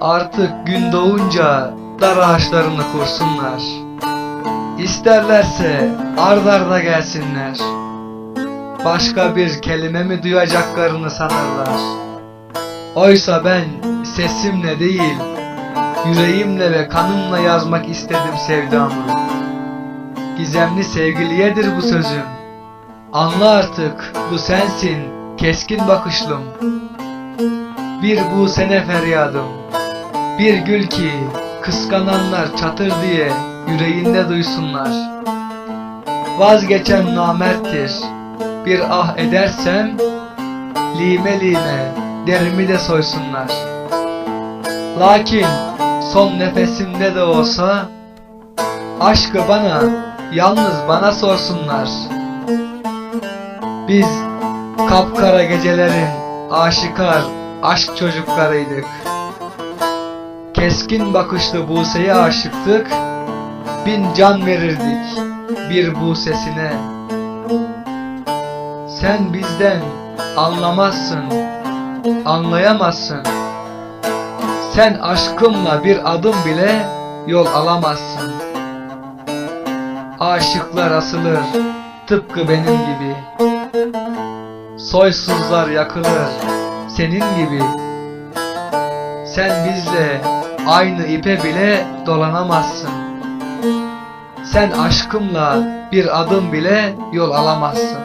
Artık gün doğunca dar ağaçlarını kursunlar. İsterlerse ard arda gelsinler. Başka bir kelime mi duyacaklarını sanırlar. Oysa ben sesimle değil, yüreğimle ve kanımla yazmak istedim sevdamı. Gizemli sevgiliyedir bu sözüm. Anla artık bu sensin, keskin bakışlım. Bir bu sene feryadım. Bir gül ki kıskananlar çatır diye yüreğinde duysunlar. Vazgeçen namerttir. Bir ah edersem lime lime derimi de soysunlar. Lakin son nefesimde de olsa aşkı bana yalnız bana sorsunlar. Biz kapkara gecelerin aşikar aşk çocuklarıydık. Keskin bakışlı Buse'ye aşıktık. Bin can verirdik bir Buse'sine. Sen bizden anlamazsın, anlayamazsın. Sen aşkımla bir adım bile yol alamazsın. Aşıklar asılır tıpkı benim gibi. Soysuzlar yakılır senin gibi. Sen bizle aynı ipe bile dolanamazsın. Sen aşkımla bir adım bile yol alamazsın.